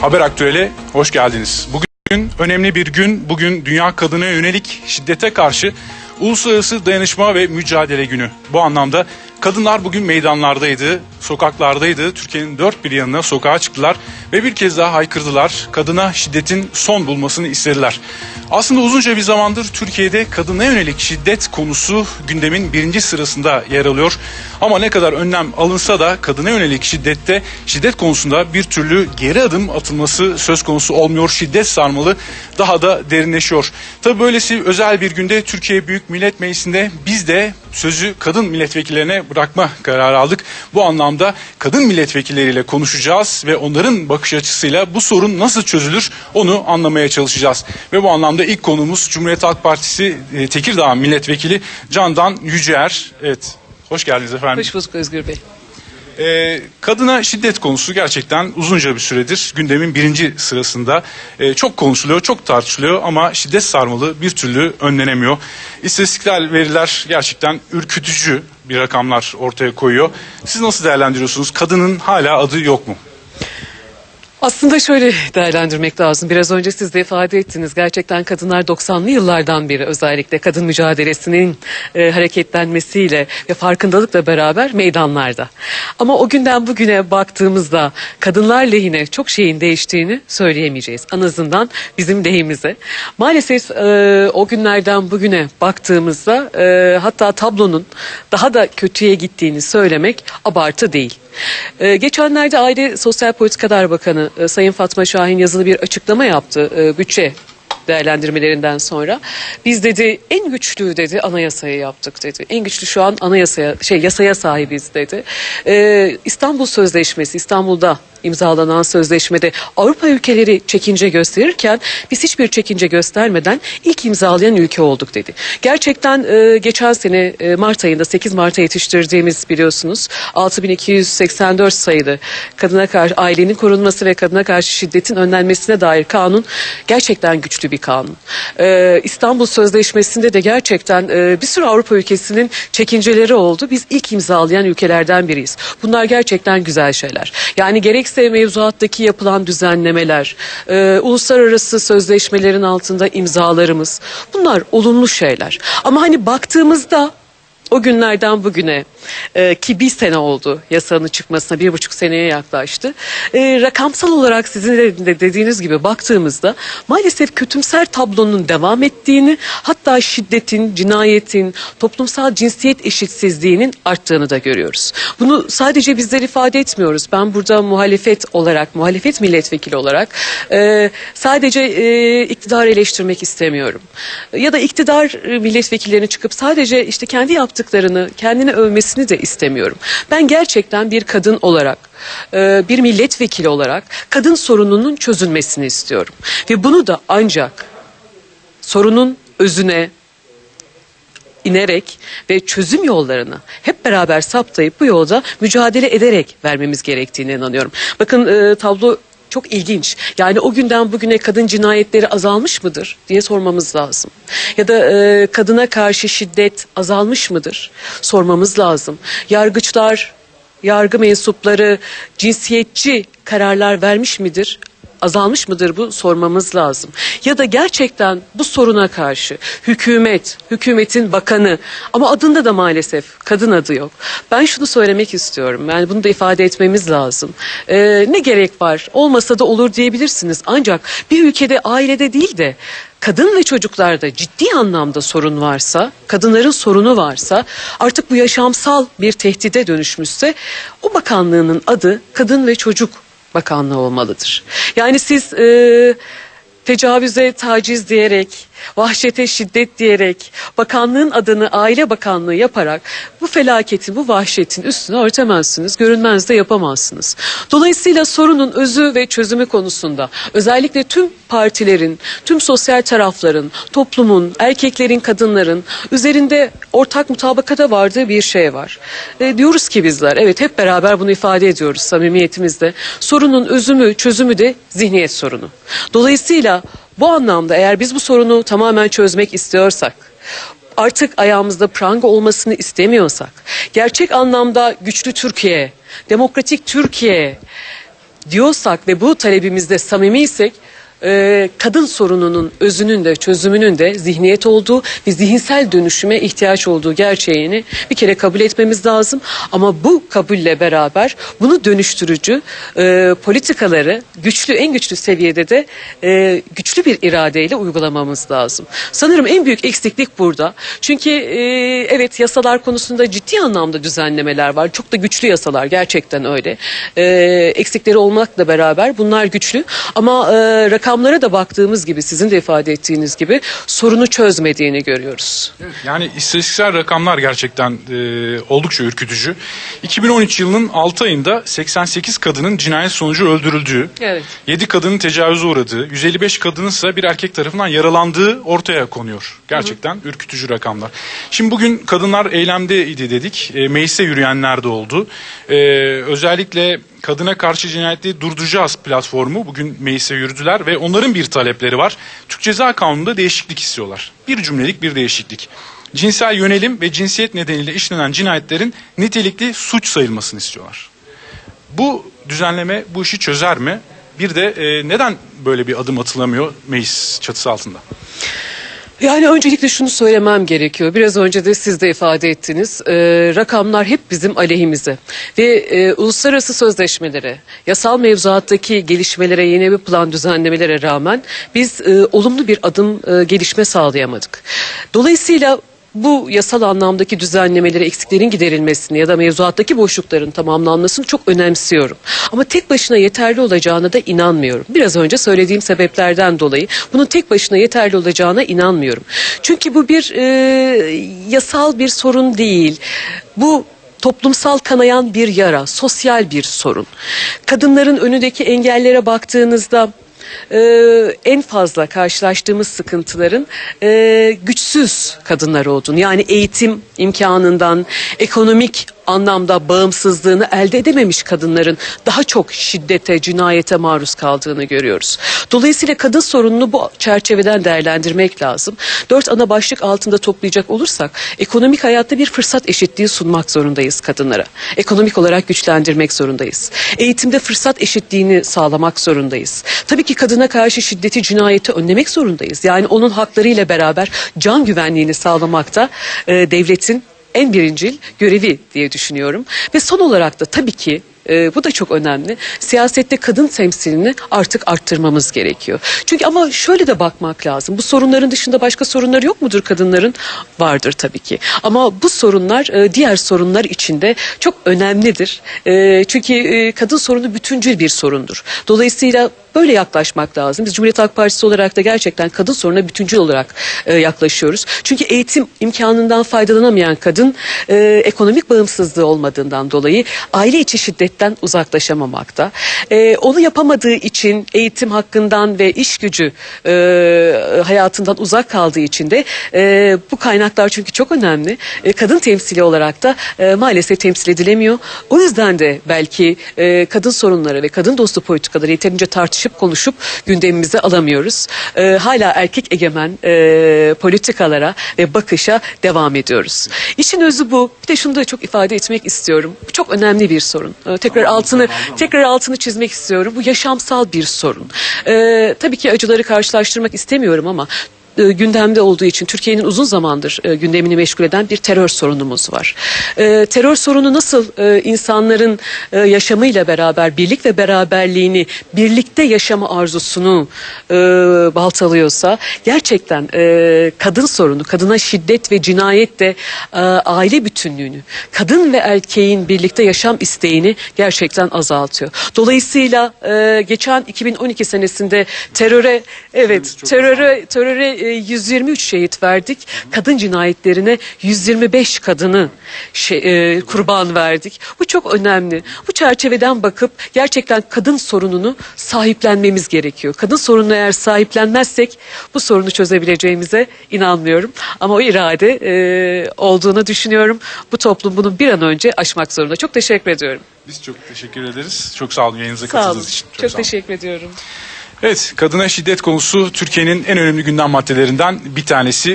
Haber Aktüel'e hoş geldiniz. Bugün önemli bir gün. Bugün Dünya Kadına Yönelik Şiddete Karşı Uluslararası Dayanışma ve Mücadele Günü. Bu anlamda kadınlar bugün meydanlardaydı, sokaklardaydı. Türkiye'nin dört bir yanına sokağa çıktılar ve bir kez daha haykırdılar. Kadına şiddetin son bulmasını istediler. Aslında uzunca bir zamandır Türkiye'de kadına yönelik şiddet konusu gündemin birinci sırasında yer alıyor. Ama ne kadar önlem alınsa da kadına yönelik şiddette şiddet konusunda bir türlü geri adım atılması söz konusu olmuyor. Şiddet sarmalı daha da derinleşiyor. Tabii böylesi özel bir günde Türkiye Büyük Millet Meclisi'nde biz de sözü kadın milletvekillerine bırakma kararı aldık. Bu anlamda kadın milletvekilleriyle konuşacağız ve onların bakış açısıyla bu sorun nasıl çözülür onu anlamaya çalışacağız. Ve bu anlamda ilk konuğumuz Cumhuriyet Halk Partisi e, Tekirdağ Milletvekili Candan Yüceer. Evet. Hoş geldiniz efendim. Hoş bulduk Özgür Bey. Ee, kadına şiddet konusu gerçekten uzunca bir süredir gündemin birinci sırasında Ee, çok konuşuluyor, çok tartışılıyor ama şiddet sarmalı bir türlü önlenemiyor. İstatistikler veriler gerçekten ürkütücü bir rakamlar ortaya koyuyor. Siz nasıl değerlendiriyorsunuz? Kadının hala adı yok mu? Aslında şöyle değerlendirmek lazım. Biraz önce siz de ifade ettiniz. Gerçekten kadınlar 90'lı yıllardan beri özellikle kadın mücadelesinin e, hareketlenmesiyle ve farkındalıkla beraber meydanlarda. Ama o günden bugüne baktığımızda kadınlar lehine çok şeyin değiştiğini söyleyemeyeceğiz. En azından bizim lehimize. Maalesef e, o günlerden bugüne baktığımızda e, hatta tablonun daha da kötüye gittiğini söylemek abartı değil. Ee, geçenlerde Aile Sosyal Politikalar Bakanı e, Sayın Fatma Şahin yazılı bir açıklama yaptı e, bütçe değerlendirmelerinden sonra. Biz dedi en güçlü dedi anayasayı yaptık dedi. En güçlü şu an anayasaya şey yasaya sahibiz dedi. Ee, İstanbul Sözleşmesi İstanbul'da imzalanan sözleşmede Avrupa ülkeleri çekince gösterirken biz hiçbir çekince göstermeden ilk imzalayan ülke olduk dedi. Gerçekten e, geçen sene e, Mart ayında 8 Mart'a yetiştirdiğimiz biliyorsunuz 6284 sayılı kadına karşı ailenin korunması ve kadına karşı şiddetin önlenmesine dair kanun gerçekten güçlü bir kanun. E, İstanbul Sözleşmesi'nde de gerçekten e, bir sürü Avrupa ülkesinin çekinceleri oldu. Biz ilk imzalayan ülkelerden biriyiz. Bunlar gerçekten güzel şeyler. Yani gerekse mevzuattaki yapılan düzenlemeler, e, uluslararası sözleşmelerin altında imzalarımız bunlar olumlu şeyler. Ama hani baktığımızda o günlerden bugüne e, ki bir sene oldu yasanın çıkmasına bir buçuk seneye yaklaştı. E, rakamsal olarak sizin de de dediğiniz gibi baktığımızda maalesef kötümser tablonun devam ettiğini hatta şiddetin, cinayetin, toplumsal cinsiyet eşitsizliğinin arttığını da görüyoruz. Bunu sadece bizler ifade etmiyoruz. Ben burada muhalefet olarak, muhalefet milletvekili olarak e, sadece e, iktidarı eleştirmek istemiyorum. Ya da iktidar milletvekillerine çıkıp sadece işte kendi yaptıklarını, kendini övmesini de istemiyorum. Ben gerçekten bir kadın olarak, e, bir milletvekili olarak kadın sorununun çözülmesini istiyorum. Ve bunu da ancak sorunun özüne, inerek ve çözüm yollarını hep beraber saptayıp bu yolda mücadele ederek vermemiz gerektiğine inanıyorum. Bakın e, tablo çok ilginç. Yani o günden bugüne kadın cinayetleri azalmış mıdır diye sormamız lazım. Ya da e, kadına karşı şiddet azalmış mıdır sormamız lazım. Yargıçlar, yargı mensupları cinsiyetçi kararlar vermiş midir? Azalmış mıdır bu sormamız lazım. Ya da gerçekten bu soruna karşı hükümet, hükümetin bakanı ama adında da maalesef kadın adı yok. Ben şunu söylemek istiyorum. Yani bunu da ifade etmemiz lazım. Ee, ne gerek var? Olmasa da olur diyebilirsiniz. Ancak bir ülkede ailede değil de kadın ve çocuklarda ciddi anlamda sorun varsa, kadınların sorunu varsa, artık bu yaşamsal bir tehdide dönüşmüşse o bakanlığının adı Kadın ve Çocuk Bakanlığı olmalıdır. Yani siz e, tecavüze taciz diyerek, vahşete şiddet diyerek, bakanlığın adını Aile Bakanlığı yaparak bu felaketin, bu vahşetin üstünü örtemezsiniz, görünmez de yapamazsınız. Dolayısıyla sorunun özü ve çözümü konusunda özellikle tüm partilerin, tüm sosyal tarafların, toplumun, erkeklerin, kadınların üzerinde ortak mutabakata vardığı bir şey var. E, diyoruz ki bizler, evet hep beraber bunu ifade ediyoruz samimiyetimizde. Sorunun özümü, çözümü de zihniyet sorunu. Dolayısıyla bu anlamda eğer biz bu sorunu tamamen çözmek istiyorsak, artık ayağımızda pranga olmasını istemiyorsak, gerçek anlamda güçlü Türkiye, demokratik Türkiye, diyorsak ve bu talebimizde samimiysek e, kadın sorununun özünün de çözümünün de zihniyet olduğu ve zihinsel dönüşüme ihtiyaç olduğu gerçeğini bir kere kabul etmemiz lazım. Ama bu kabulle beraber bunu dönüştürücü e, politikaları güçlü en güçlü seviyede de e, güçlü bir iradeyle uygulamamız lazım. Sanırım en büyük eksiklik burada. Çünkü e, evet yasalar konusunda ciddi anlamda düzenlemeler var. Çok da güçlü yasalar gerçekten öyle. E, eksikleri olmakla beraber bunlar güçlü ama e, rakamlara da baktığımız gibi sizin de ifade ettiğiniz gibi sorunu çözmediğini görüyoruz. Yani istatistiksel rakamlar gerçekten e, oldukça ürkütücü. 2013 yılının 6 ayında 88 kadının cinayet sonucu öldürüldüğü, Evet. 7 kadının tecavüze uğradığı, 155 kadının ise bir erkek tarafından yaralandığı ortaya konuyor. Gerçekten ürkütücü rakamlar. Şimdi bugün kadınlar eylemdeydi dedik. E, meclise yürüyenler de oldu. E, özellikle kadına karşı cinayetleri durduracağız platformu bugün meclise yürüdüler ve onların bir talepleri var. Türk Ceza Kanunu'nda değişiklik istiyorlar. Bir cümlelik bir değişiklik. Cinsel yönelim ve cinsiyet nedeniyle işlenen cinayetlerin nitelikli suç sayılmasını istiyorlar. Bu düzenleme bu işi çözer mi? Bir de e, neden böyle bir adım atılamıyor meclis çatısı altında? Yani öncelikle şunu söylemem gerekiyor. Biraz önce de siz de ifade ettiniz. Ee, rakamlar hep bizim aleyhimize. Ve e, uluslararası sözleşmelere, yasal mevzuattaki gelişmelere, yeni bir plan düzenlemelere rağmen biz e, olumlu bir adım e, gelişme sağlayamadık. Dolayısıyla bu yasal anlamdaki düzenlemeleri, eksiklerin giderilmesini ya da mevzuattaki boşlukların tamamlanmasını çok önemsiyorum. Ama tek başına yeterli olacağına da inanmıyorum. Biraz önce söylediğim sebeplerden dolayı bunun tek başına yeterli olacağına inanmıyorum. Çünkü bu bir e, yasal bir sorun değil. Bu toplumsal kanayan bir yara, sosyal bir sorun. Kadınların önündeki engellere baktığınızda e, en fazla karşılaştığımız sıkıntıların e, güçsüz kadınlar olduğunu yani eğitim imkanından ekonomik anlamda bağımsızlığını elde edememiş kadınların daha çok şiddete, cinayete maruz kaldığını görüyoruz. Dolayısıyla kadın sorununu bu çerçeveden değerlendirmek lazım. Dört ana başlık altında toplayacak olursak ekonomik hayatta bir fırsat eşitliği sunmak zorundayız kadınlara. Ekonomik olarak güçlendirmek zorundayız. Eğitimde fırsat eşitliğini sağlamak zorundayız. Tabii ki kadına karşı şiddeti, cinayeti önlemek zorundayız. Yani onun haklarıyla beraber can güvenliğini sağlamakta e, devletin en birincil görevi diye düşünüyorum. Ve son olarak da tabii ki e, bu da çok önemli. Siyasette kadın temsilini artık arttırmamız gerekiyor. Çünkü ama şöyle de bakmak lazım. Bu sorunların dışında başka sorunları yok mudur kadınların? Vardır tabii ki. Ama bu sorunlar e, diğer sorunlar içinde çok önemlidir. E, çünkü e, kadın sorunu bütüncül bir sorundur. Dolayısıyla böyle yaklaşmak lazım. Biz Cumhuriyet Halk Partisi olarak da gerçekten kadın sorununa bütüncül olarak e, yaklaşıyoruz. Çünkü eğitim imkanından faydalanamayan kadın e, ekonomik bağımsızlığı olmadığından dolayı aile içi şiddetten uzaklaşamamakta. E, onu yapamadığı için eğitim hakkından ve iş gücü e, hayatından uzak kaldığı için de e, bu kaynaklar çünkü çok önemli. E, kadın temsili olarak da e, maalesef temsil edilemiyor. O yüzden de belki e, kadın sorunları ve kadın dostu politikaları yeterince tartışıp konuşup gündemimize alamıyoruz. E, hala erkek egemen e, politikalara ve bakışa devam ediyoruz. İşin özü bu. Bir de şunu da çok ifade etmek istiyorum. Bu çok önemli bir sorun. E, tekrar altını tekrar altını çizmek istiyorum. Bu yaşamsal bir sorun. E, tabii ki acıları karşılaştırmak istemiyorum ama e, gündemde olduğu için Türkiye'nin uzun zamandır e, gündemini meşgul eden bir terör sorunumuz var. E, terör sorunu nasıl e, insanların e, yaşamıyla beraber birlik ve beraberliğini, birlikte yaşama arzusunu e, baltalıyorsa gerçekten e, kadın sorunu, kadına şiddet ve cinayet de e, aile bütünlüğünü, kadın ve erkeğin birlikte yaşam isteğini gerçekten azaltıyor. Dolayısıyla e, geçen 2012 senesinde teröre evet teröre teröre e, 123 şehit verdik. Kadın cinayetlerine 125 kadını şey, e, kurban verdik. Bu çok önemli. Bu çerçeveden bakıp gerçekten kadın sorununu sahiplenmemiz gerekiyor. Kadın sorununu eğer sahiplenmezsek bu sorunu çözebileceğimize inanmıyorum. Ama o irade e, olduğunu düşünüyorum. Bu toplum bunu bir an önce aşmak zorunda. Çok teşekkür ediyorum. Biz çok teşekkür ederiz. Çok sağ olun Sağ olun. katıldığınız için. Çok, sağ olun. teşekkür ediyorum. Evet, kadına şiddet konusu Türkiye'nin en önemli gündem maddelerinden bir tanesi.